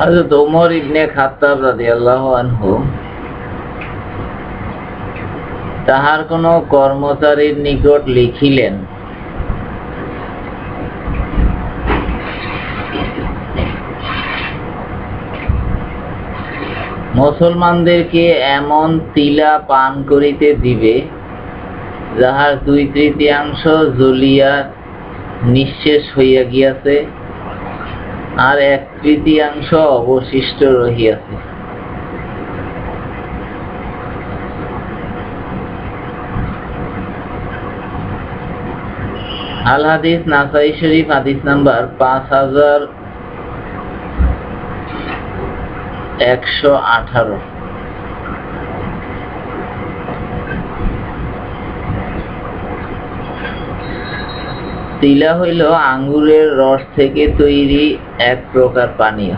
হযরত ওমর ইবনে খাত্তাব রাদিয়াল্লাহু আনহু তাহার কোন কর্মচারীর নিকট লিখিলেন, মুসলমানদেরকে এমন তিলা পান করিতে দিবে, যাহার দুই তৃতীয়াংশ জ্বলিয়া নিঃশেষ হইয়া গিয়াছে আর এক তৃতীয়াংশ অবশিষ্ট রহিয়াছে। আল হাদিস নাসাই শরীফ, হাদিস নাম্বার পাঁচ হাজার একশো আঠারো। তিলা হইল আঙ্গুরের রস থেকে তৈরি এক প্রকার পানীয়।